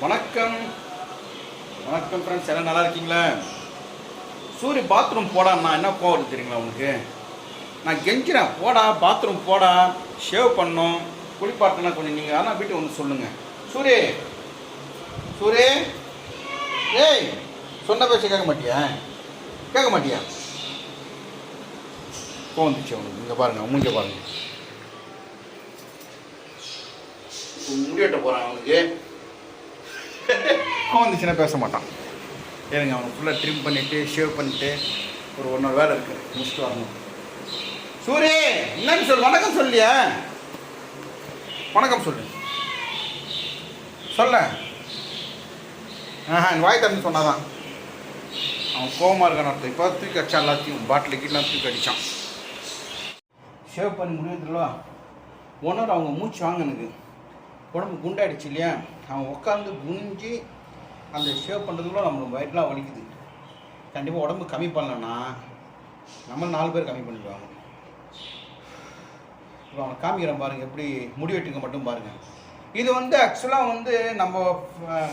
வணக்கம். வணக்கம் ஃப்ரெண்ட்ஸ் எல்லாம் நல்லா இருக்கீங்களா? சூரிய பாத்ரூம் போடான்னா என்ன போகிறது தெரியுங்களா உனக்கு நான் கெஞ்சிறேன் போடா பாத்ரூம் போடா ஷேவ் பண்ணோம் குளிப்பாட்டினா கொஞ்சம் நீங்கள் ஆனால் வீட்டுக்கு வந்து சொல்லுங்கள் சூரிய சூரிய ஏய் சொன்ன பேச கேட்க மாட்டியா? கேட்க மாட்டியா? போந்துச்சு அவனுக்கு இங்கே பாருங்கள் மூஞ்ச பாருங்கள் முடிவெட்ட போகிறான் அவனுக்கு. வந்துச்சுன்னா பேச மாட்டான். ஏனுங்க அவனை ஃபுல்லாக ட்ரிம் பண்ணிவிட்டு ஷேவ் பண்ணிவிட்டு ஒரு ஒன் ஹவர் வேலை இருக்குது முடிச்சுட்டு வரணும். சூரி என்னன்னு சொல்லு வணக்கம் சொல்லியா. வணக்கம் சொல்லு. சொல்ல ஆஹா என் வாய் தரணும் சொன்னாதான். அவன் கோவமாக இருக்கான் அர்த்தம். இப்போ தூக்கி அடிச்சான் எல்லாத்தையும். பாட்டில் கீழே தூக்கி அடித்தான் ஷேவ் பண்ணி முடியுதுல்ல ஒன்னர் அவங்க மூச்சு வாங்க எனக்கு உடம்பு குண்டாயிடுச்சு இல்லையா? அவன் உட்காந்து குனிஞ்சு அந்த ஷேவ் பண்ணுறதுக்குள்ள நம்மளுக்கு வயிற்றுலாம் வலிக்குது. கண்டிப்பாக உடம்பு கம்மி பண்ணலன்னா நம்ம நாலு பேர் கம்மி பண்ணிடுவாங்க. இப்போ அவனை காமிக்கிறேன் பாருங்கள் எப்படி முடி வெட்டுங்க மட்டும் பாருங்கள் இது வந்து ஆக்சுவலாக வந்து நம்ம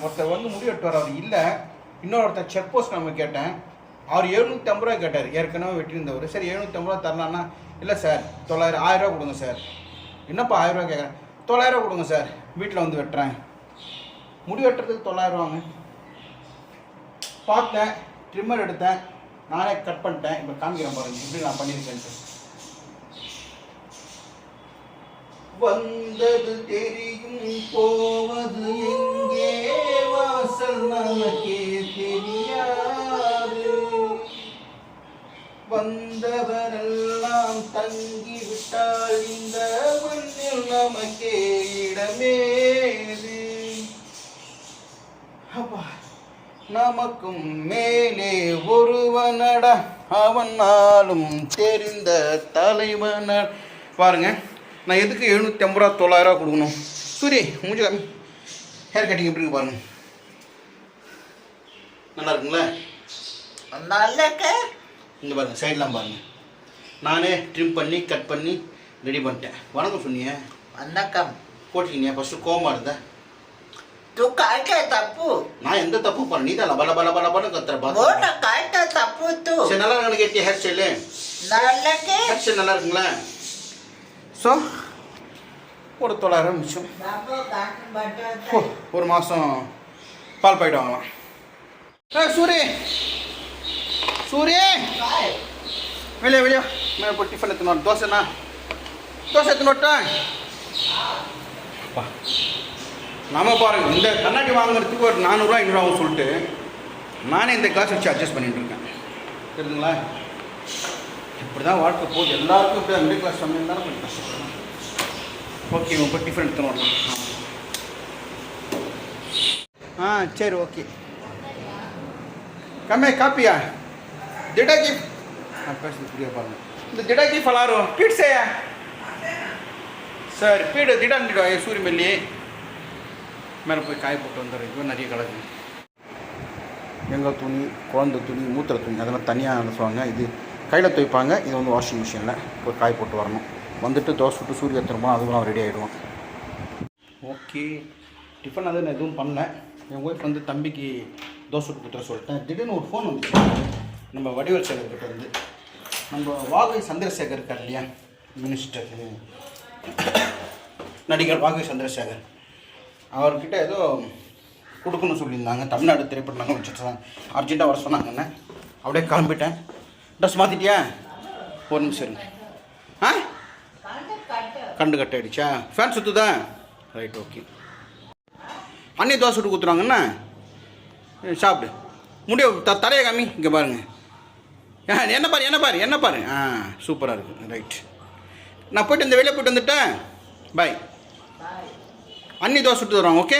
ஒருத்தர் வந்து முடி வெட்டுவார் அவர் இல்லை. இன்னொருத்தர் செக் போஸ்ட் நம்ம கேட்டேன். அவர் எழுநூற்றி ஐம்பது ரூபா கேட்டார். ஏற்கனவே வெட்டியிருந்தவர். சரி எழுநூற்றி ஐம்பது ரூபா தரலான்னா இல்லை சார் தொள்ளாயிரம் ஆயிரம் ரூபா கொடுங்க சார் என்னப்பா ஆயிரம் ரூபா கேட்குறேன் தொள்ளாயிரம் கொடுங்க சார். வீட்டில் வந்து வெட்டுறேன். முடி வெட்டுறதுக்கு தொள்ளாயிரரூவாங்க பார்த்தேன் ட்ரிம்மர் எடுத்தேன். நானே கட் பண்ணிட்டேன். இப்போ காமிக்கிறேன் பாருங்க. எப்படி நான் பண்ணியிருக்கேன்ட்டு வந்தது தெரியும் போவது எங்கே? வாசல் நமக்கே தெரியாது. வந்தவரெல்லாம் தங்கிவிட்டால் இந்த நமக்கே இடமேது. அப்பா நமக்கும் மேலே ஒருவனடா அவன் நாளும் தெரிந்த தலைவன பாருங்க நான் எதுக்கு எழுநூற்றி ஐம்பது ரூபா தொள்ளாயிரம் ரூபா கொடுக்கணும்? சூரி மூஞ்சி காமி. ஹேர் கட்டிங் எப்படி இருக்கு பாருங்க. நல்லா இருக்குங்களா? நல்லக்க இங்கே பாருங்க சைட்லாம் பாருங்க. நானே ட்ரிம் பண்ணி கட் பண்ணி ரெடி பண்ணிட்டேன். வணக்கம் சொன்னியே வணக்கம். போட்டிக்கிங்க ஃபஸ்ட்டு கோமா இருந்த தூக்க அழைக்க தப்பு. நான் எந்த தப்பு பண்ண நீ தான் பல பல பல பல கத்துற பாத்து. கரெக்டா தப்பு தூ. சரி நல்லா இருக்கு கேட்டி ஹேர் ஸ்டைலு நல்லா இருக்கு ஹேர் ஸ்டைல் நல்லா இருக்குங்களா? ஸோ ஒரு தொள்ளாயிரம் நிமிஷம் ஒரு மாதம் பால் பாயிட்டு வாங்கலாம். ஏ சூரிய சூரிய வெளியே வெளியே. மேலே போய் டிஃபன் எடுத்துனோம் தோசைண்ணா தோசை எடுத்து நோட்டேன். நாம பாருங்கள் இந்த கண்ணாடி வாங்குறதுக்கு ஒரு நானூறுரூவா ஐநூறுவாவும் சொல்லிட்டு நானே இந்த காசு வச்சு அட்ஜஸ்ட் பண்ணிகிட்டு இருக்கேன். தெரியுதுங்களா? இப்படி தான் வாழ்க்கை போகுது. எல்லாருக்கும் இப்படி மிடில் கிளாஸ் ஃபேமிலி தானே கொஞ்சம் கஷ்டப்படுறாங்க ஓகே இப்போ டிஃபன் எடுத்துன்னு வரலாம் ஆ சரி ஓகே கம்மே காப்பியா திடா கீப் நான் பேசுறது புரிய பாருங்க. இந்த திடா கீப் ஃபலாரோ ಸರ್ ಪೀಡು ದಿಡ ಅಂದಿಡು ಸೂರಿ மெல்லி மேலே போய் காய போட்டு வந்துடுறேன் இதுவும் நிறைய கிடக்கு எங்கள் துணி குழந்தை துணி மூத்திர துணி அதெல்லாம் தனியாக அனுப்புவாங்க இது கையில் துவைப்பாங்க இது வந்து வாஷிங் மிஷினில் போய் காய போட்டு வரணும் வந்துட்டு தோசை விட்டு சூரிய திரும்ப அதுவும் ரெடி ஆகிடுவோம் ஓகே டிஃபன் அது நான் எதுவும் பண்ணல என் ஒய்ஃப் வந்து தம்பிக்கு தோசை விட்டு கொடுத்துட சொல்லிட்டேன் திடீர்னு ஒரு ஃபோன் வந்துச்சு நம்ம வடிவேல் சேகர் கிட்ட வந்து நம்ம வாகை சந்திரசேகர் இருக்கார் இல்லையா மினிஸ்டர் நடிகர் பாகு சந்திரசேகர். அவர்கிட்ட ஏதோ கொடுக்கணும்னு சொல்லியிருந்தாங்க. தமிழ்நாடு திரைப்படம் நாங்கள் வச்சுருந்தாங்க அர்ஜென்ட்டாக வர சொன்னாங்கண்ணே அப்படியே கிளம்பிட்டேன். ட்ரெஸ் மாற்றிட்டியா ஒரு நிமிஷம் இருங்க. ஆ? கண்டு கட்ட ஆயிடுச்சா ஃபேன் சுற்றுதா ரைட் ஓகே அன்னை தோசை சுட்டு கொடுத்துறாங்கண்ணா சாப்பிடு. முடிய த தரையை காமி. இங்கே பாருங்கள் என்ன பாரு என்ன பாரு என்ன பாரு. ஆ சூப்பராக இருக்குது ரைட் நான் போயிட்டு இந்த வெளியே போயிட்டு வந்துட்டேன். பாய் बाय அண்ணி தோசை விட்டு தருவாங்க ஓகே